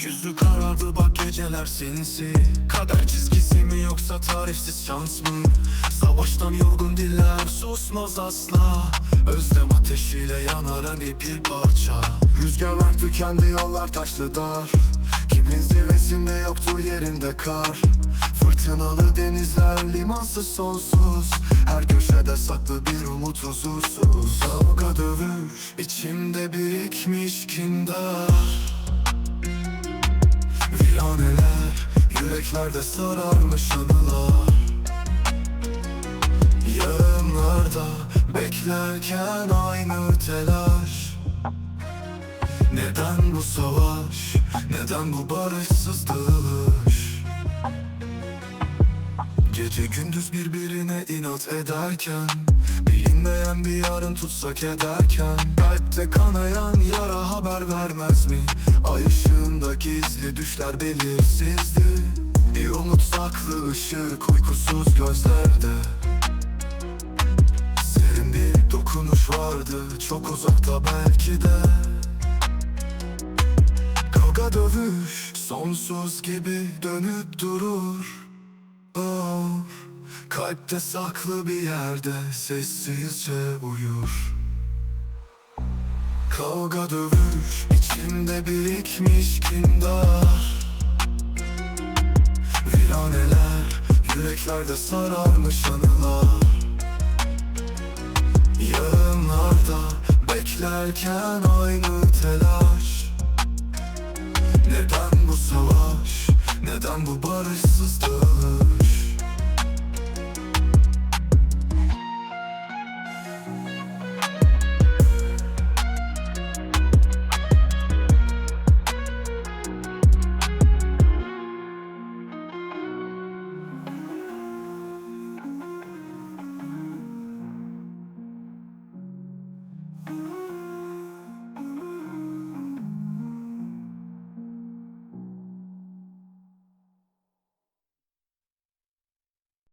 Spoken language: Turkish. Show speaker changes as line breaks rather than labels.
Gökyüzü karardı bak geceler sinsi Kader çizgisi mi yoksa tarifsiz şans mı? Savaştan yorgun diller susmaz asla. Özlem ateşiyle yanar hani bir parça. Rüzgarlar tükendi yollar taşlı dar. Kimin zirvesinde yoktur yerinde kar. Fırtınalı denizler limansız sonsuz. Her köşede saklı bir umut huzursuz. Kavga dövüş içimde birikmiş kindar yüreklerde sararmış anılar. Yarınlarda beklerken aynı telaş Neden bu savaş, neden bu barışsız dağılış Gece gündüz birbirine inat ederken Bilinmeyen bir yarın tutsak ederken Kalpte kanayan yara haber vermez mi? Ay ışığında gizli düşler belirsizdi Bir umut saklı ışık uykusuz gözlerde. Serin bir dokunuş vardı çok uzakta belki de. Kavga dövüş sonsuz gibi dönüp durur. Oh, kalpte saklı bir yerde sessizce uyur. Kavga dövüş içimde birikmiş kindar Yüreklerde sararmış anılar. Yarınlarda beklerken aynı telaş. Neden bu savaş, neden bu barışsız